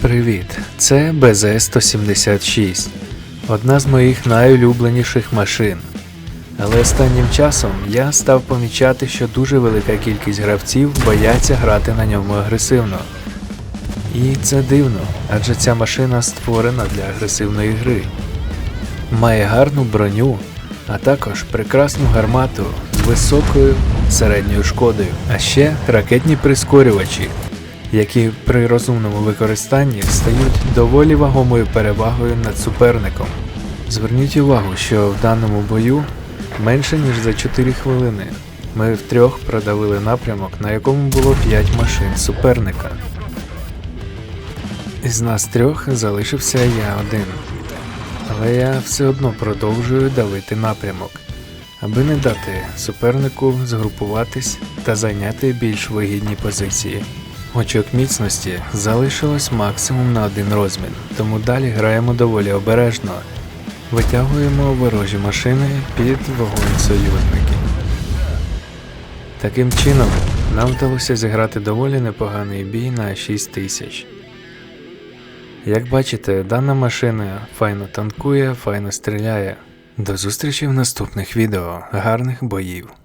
Привіт, це БЗ-176, одна з моїх найулюбленіших машин. Але останнім часом я став помічати, що дуже велика кількість гравців бояться грати на ньому агресивно. І це дивно, адже ця машина створена для агресивної гри. Має гарну броню, а також прекрасну гармату з високою середньою шкодою, а ще ракетні прискорювачі, які при розумному використанні стають доволі вагомою перевагою над суперником. Зверніть увагу, що в даному бою менше ніж за 4 хвилини ми втрьох продавили напрямок, на якому було 5 машин суперника. Із нас трьох залишився я один. Але я все одно продовжую давити напрямок, аби не дати супернику згрупуватись та зайняти більш вигідні позиції. Очок міцності залишилось максимум на один розмін, тому далі граємо доволі обережно. Витягуємо ворожі машини під вогонь союзників. Таким чином, нам вдалося зіграти доволі непоганий бій на 6 тисяч. Як бачите, дана машина файно танкує, файно стріляє. До зустрічі в наступних відео. Гарних боїв!